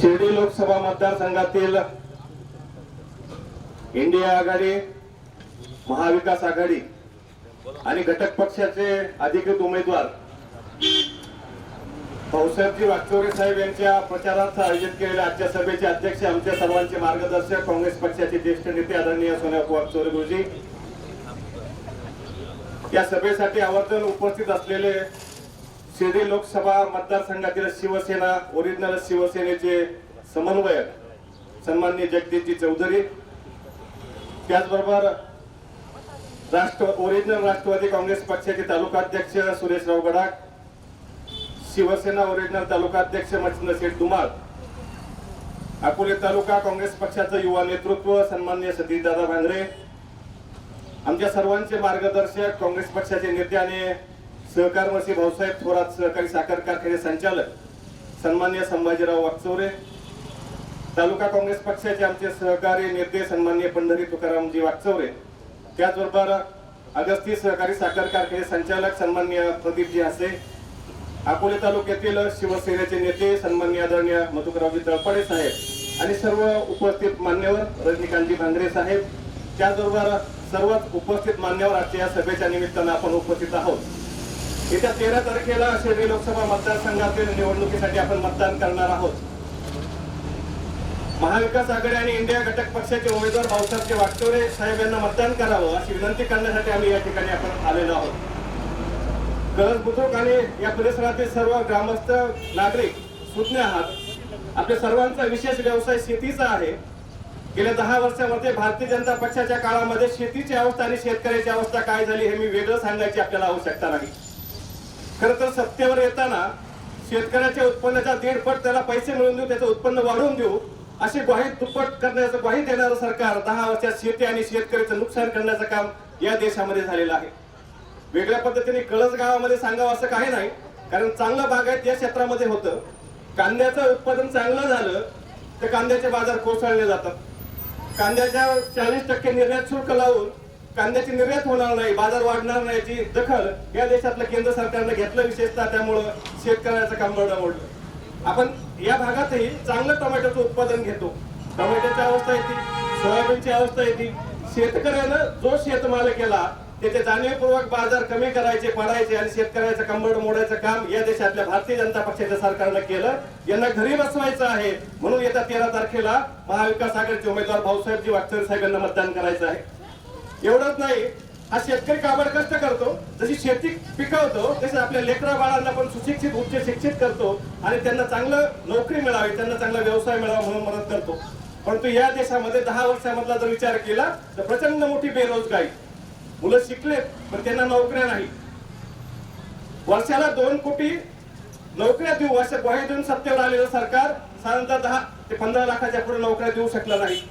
शिर्डी लोकसभा मतदारसंघातील इंडिया आघाडी महाविकास आघाडी आणि घटक पक्षाचे अधिकृत उमेदवार भाऊसाहेबजी वागचौरे साहेब यांच्या प्रचारार्थ आयोजित केलेल्या आजच्या सभेचे अध्यक्ष आमच्या सर्वांचे मार्गदर्शक काँग्रेस पक्षाचे ज्येष्ठ नेते आदरणीय सोनिया वागचौरे गुरुजी. या सभेसाठी आवर्जून उपस्थित असलेले शिर्डी लोकसभा मतदारसंघातील शिवसेना ओरिजिनल शिवसेनेचे समन्वयक सन्माननीय जगदीशजी चौधरी त्याचबरोबर राष्ट्र ओरिजिनल राष्ट्रवादी काँग्रेस पक्षाचे तालुकाध्यक्ष सुरेशराव गडाख शिवसेना ओरिजिनल तालुकाध्यक्ष मच्छिंद्र शेठ दुमाळ अकोले तालुका काँग्रेस पक्षाचं युवा नेतृत्व सन्माननीय सतीशदादा भांगरे आमच्या सर्वांचे मार्गदर्शक काँग्रेस पक्षाचे नेते आणि सहकारमसी भाऊसाहेब थोरात सहकारी साखर कारखाने संचालक सन्मान्य संभाजीराव वाकचौरे तालुका काँग्रेस पक्षाचे आमचे सहकारी नेते सन्मान्य पंढरी तुकारामजी वाकचौरे त्याचबरोबर अगस्ती सहकारी साखर कारखाने संचालक सन्मान्य प्रदीपजी हसे अकोले तालुक्यातील शिवसेनेचे नेते सन्मान्य आदरणीय मधुकरावजी तळपडे साहेब आणि सर्व उपस्थित मान्यवर रजनीकांतजी भांगरे साहेब त्याचबरोबर सर्वच उपस्थित मान्यवर आजच्या या सभेच्या निमित्तानं आपण उपस्थित आहोत. येत्या तेरा तारखेला शिर्डी लोकसभा मतदारसंघातील निवडणुकीसाठी आपण मतदान करणार आहोत. महाविकास आघाडी आणि इंडिया घटक पक्षाचे उमेदवार भाऊसाहेबचे वागचौरे साहेब यांना मतदान करावं अशी विनंती करण्यासाठी आम्ही या ठिकाणी आपण आलेलो आहोत. गरज बुद्रुक आणि या परिसरातील सर्व ग्रामस्थ नागरिक सुज्ञ आहात. आपल्या सर्वांचा विशेष व्यवसाय शेतीचा आहे. गेल्या दहा वर्षामध्ये भारतीय जनता पक्षाच्या काळामध्ये शेतीची अवस्था आणि शेतकऱ्याची अवस्था काय झाली हे मी वेगळं सांगायची आपल्याला आवश्यकता नाही. खर तर सत्तेवर येताना शेतकऱ्याच्या उत्पन्नाच्या दीडपट त्याला पैसे मिळवून देऊ त्याचं उत्पन्न वाढवून देऊ अशी ग्वाही दुप्पट करण्याचं ग्वाही देणारं सरकार दहा वर्षात शेती आणि शेतकऱ्याचं नुकसान करण्याचं काम या देशामध्ये झालेलं आहे. वेगळ्या पद्धतीने कळस गावामध्ये सांगावं असं काही नाही कारण चांगलं बागायत या क्षेत्रामध्ये होतं. कांद्याचं उत्पादन चांगलं झालं तर कांद्याचे बाजार कोसळले जातात. कांद्याच्या चाळीस टक्के निर्यात शुल्क लावून कांद्याची निर्यात होणार नाही बाजार वाढणार नाही याची दखल या देशातलं केंद्र सरकारनं घेतलं विशेषतः त्यामुळं शेतकऱ्याचं काम बरं मोडलं आपण या भागातही चांगलं टोमॅटोचं उत्पादन घेतो. टोमॅटोची अवस्था येते सोयाबीनची अवस्था येते शेतकऱ्यानं जो शेतमाल केला त्याचे जाणीवपूर्वक बाजार कमी करायचे पडायचे आणि शेतकऱ्याचं कंबड मोडायचं काम या देशातल्या भारतीय जनता पक्षाच्या सरकारनं केलं. यांना घरी बसवायचं आहे. म्हणून येत्या तेरा तारखेला महाविकास आघाडीचे उमेदवार भाऊसाहेबजी वागचौरे साहेबांना मतदान करायचं आहे. एवढंच नाही हा शेतकरी काबड कष्ट करतो. जशी शेती पिकवतो तसे आपल्या लेकरा बाळांना पण सुशिक्षित उच्च शिक्षित करतो आणि त्यांना चांगलं नोकरी मिळावी त्यांना चांगला व्यवसाय मिळावा म्हणून मदत करतो. परंतु या देशामध्ये दहा वर्षामधला जर विचार केला तर प्रचंड मोठी बेरोजगारी. मुलं शिकलेत पण त्यांना नोकऱ्या नाही. वर्षाला दोन कोटी नोकऱ्या देऊ वर्ष ग्वाही देऊन सत्तेवर आलेलं सरकार साधारणतः दहा ते पंधरा लाखाच्या पुढे नोकऱ्या देऊ शकलं नाही.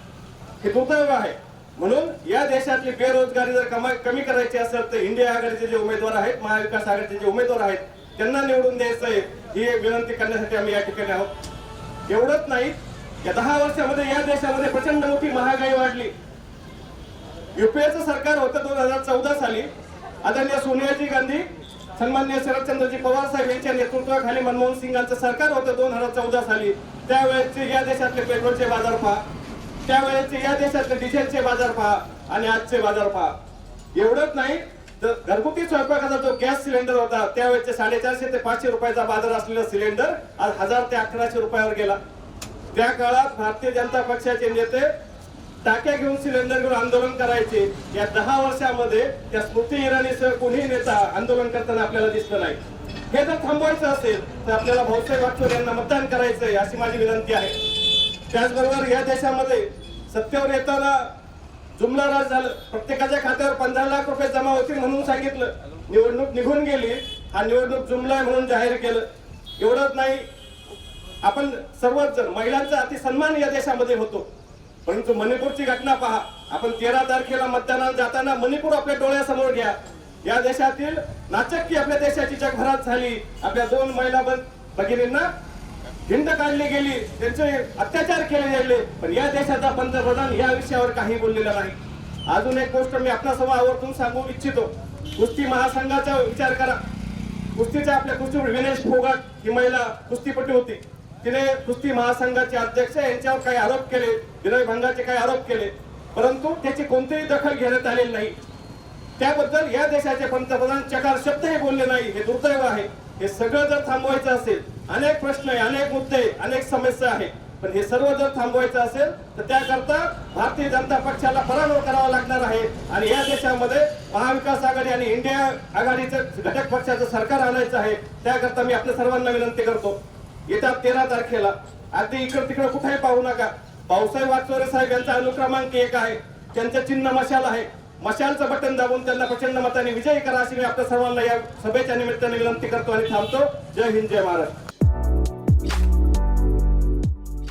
हे दुर्दैव आहे. म्हणून या देशातली बेरोजगारी जर कमा- कमी करायची असेल तर इंडिया आघाडीचे जे उमेदवार आहेत महाविकास आघाडीचे जे उमेदवार आहेत त्यांना निवडून द्यायचं आहे ही विनंती करण्यासाठी आम्ही या ठिकाणी आहोत. एवढंच नाही या दहा वर्षामध्ये या देशामध्ये प्रचंड मोठी महागाई वाढली. युपीएचं सरकार होतं दोन हजार चौदा साली. आदरणीय सोनियाजी गांधी सन्मान्य शरदचंद्रजी पवार साहेब यांच्या नेतृत्वाखाली मनमोहन सिंगांचं सरकार होतं दोन हजार चौदा साली. त्यावेळेस या देशातले पेट्रोलचे बाजार पहा. त्यावेळेचे या देशातले डिझेलचे बाजार पहा आणि आजचे बाजार पहा. एवढंच नाही तर घरगुती स्वयंपाकाचा जो गॅस सिलेंडर होता त्यावेळेचे साडेचारशे ते पाचशे रुपयाचा बाजार असलेला सिलेंडर आज हजार ते अकराशे रुपयावर गेला. त्या काळात भारतीय जनता पक्षाचे नेते टाक्या घेऊन सिलेंडर घेऊन आंदोलन करायचे. या दहा वर्षामध्ये त्या स्मृती इराणीसह कोणीही नेता आंदोलन करताना आपल्याला दिसलं नाही. हे जर थांबवायचं असेल तर आपल्याला भाऊसाहेब वागचौर यांना मतदान करायचंय अशी माझी विनंती आहे. त्याचबरोबर या देशामध्ये सत्तेवर येताना जुमला राज झालं. प्रत्येकाच्या खात्यावर पंधरा लाख रुपये जमा होतील म्हणून सांगितलं. निवडणूक निघून गेली. हा निवडणूक जुमला म्हणून जाहीर केलं. एवढंच नाही आपण सर्वच जण महिलांचा अति सन्मान या देशामध्ये होतो. परंतु मणिपूरची घटना पहा. आपण तेरा तारखेला मतदानाला जाताना मणिपूर आपल्या डोळ्यासमोर घ्या. या देशातील नाचक्की आपल्या देशाची जगभरात झाली. आपल्या दोन महिला बन- भगिनींना हिंद काढली गेली त्यांचे अत्याचार केले गेले पण या देशाचा पंतप्रधान या विषयावर काही बोललेला नाही. अजून एक गोष्ट मी आपणासमोर आवर्जून सांगू इच्छितो. कुस्ती महासंघाचा विचार करा. कुस्तीच्या आपल्या कुस्तीवर विनेश फोगाट ही महिला कुस्तीपटू होती. तिने कुस्ती महासंघाचे अध्यक्ष यांच्यावर काही आरोप केले विनयभंगाचे काही आरोप केले परंतु त्याची कोणतीही दखल घेण्यात आलेली नाही. त्याबद्दल या देशाचे पंतप्रधान चकार शब्द हे बोलले नाही हे दुर्दैव आहे. हे सगळं जर थांबवायचं असेल अनेक प्रश्न आहे अनेक मुद्दे अनेक समस्या आहे. पण हे सर्व जर थांबवायचं असेल तर त्याकरता भारतीय जनता पक्षाला पराभव करावा लागणार आहे. आणि या देशामध्ये महाविकास आघाडी आणि इंडिया आघाडीचं घटक पक्षाचं सरकार आणायचं आहे त्याकरता मी आपल्या सर्वांना विनंती करतो. येत्या तेरा तारखेला अगदी इकडं तिकडं कुठेही पाहू नका. भाऊसाहेब वाचवरे साहेब यांचा अनुक्रमांक एक आहे. त्यांचं चिन्ह मशाल आहे. मशालचं बटन दाबून त्यांना प्रचंड मताने विजयी करा अशी मी आपल्या सर्वांना या सभेच्या निमित्ताने विनंती करतो आणि थांबतो. जय हिंद जय महाराष्ट्र.